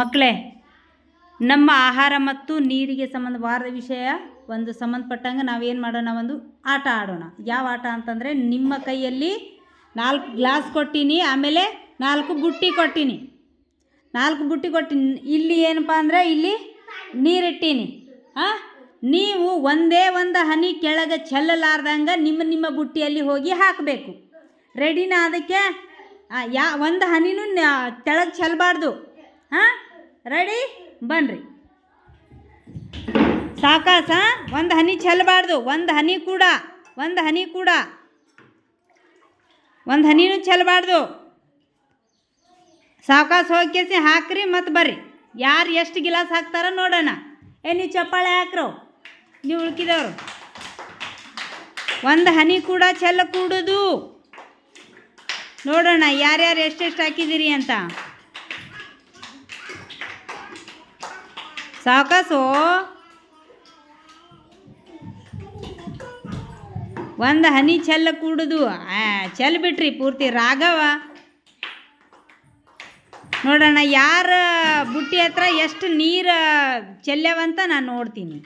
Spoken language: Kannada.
ಮಕ್ಕಳೇ ನಮ್ಮ ಆಹಾರ ಮತ್ತು ನೀರಿಗೆ ಸಂಬಂಧವಾದ ವಿಷಯ, ಒಂದು ಸಂಬಂಧಪಟ್ಟಂಗೆ ನಾವೇನು ಮಾಡೋಣ, ಒಂದು ಆಟ ಆಡೋಣ. ಯಾವ ಆಟ ಅಂತಂದರೆ ನಿಮ್ಮ ಕೈಯಲ್ಲಿ ನಾಲ್ಕು ಗ್ಲಾಸ್ ಕೊಟ್ಟೀನಿ, ಆಮೇಲೆ ನಾಲ್ಕು ಬುಟ್ಟಿ ಕೊಟ್ಟೀನಿ. ನಾಲ್ಕು ಬುಟ್ಟಿ ಕೊಟ್ಟಿನಿ, ಇಲ್ಲಿ ಏನಪ್ಪ ಅಂದರೆ ಇಲ್ಲಿ ನೀರಿಟ್ಟೀನಿ. ಹಾಂ ನೀವು ಒಂದೇ ಒಂದು ಹನಿ ಕೆಳಗೆ ಚೆಲ್ಲಲಾರ್ದಂಗೆ ನಿಮ್ಮ ನಿಮ್ಮ ಬುಟ್ಟಿಯಲ್ಲಿ ಹೋಗಿ ಹಾಕಬೇಕು. ರೆಡಿನ ಅದಕ್ಕೆ ಯಾ, ಒಂದು ಹನಿನೂ ಕೆಳಗೆ ಚೆಲ್ಲಬಾರ್ದು ಹಾಂ? ರೆಡಿ ಬನ್ರಿ. ಸಾಕಾಸ? ಒಂದು ಹನಿ ಚೆಲ್ಲಬಾರ್ದು ಒಂದು ಹನಿ ಕೂಡ, ಒಂದು ಹನಿ ಕೂಡ. ಒಂದು ಹನಿನೂ ಚೆಲ್ಲಬಾರ್ದು ಸಾವಕಾಸ ಹೋಗ್ಕೇಸಿ ಹಾಕ್ರಿ ಮತ್ತು ಬರ್ರಿ. ಯಾರು ಎಷ್ಟು ಗಿಲಾಸ್ ಹಾಕ್ತಾರ ನೋಡೋಣ. ಏ, ನೀವು ಚಪ್ಪಾಳೆ ಹಾಕ್ರು? ನೀವು ಉಳ್ಕಿದವರು. ಒಂದು ಹನಿ ಕೂಡ ಚೆಲ್ಲ ಕೂಡುದು ನೋಡೋಣ, ಯಾರ್ಯಾರು ಎಷ್ಟೆಷ್ಟು ಹಾಕಿದ್ದೀರಿ ಅಂತ. ಸಾವಕಾಸು ಒಂದು ಹನಿ ಚೆಲ್ಲ ಕೂಡುದು. ಚೆಲ್ ಬಿಟ್ರಿ ಪೂರ್ತಿ ರಾಘವ. ನೋಡೋಣ ಯಾರ ಬುಟ್ಟಿ ಹತ್ರ ಎಷ್ಟು ನೀರು ಚೆಲ್ಲ್ಯಾವಂತ ನಾನು ನೋಡ್ತೀನಿ.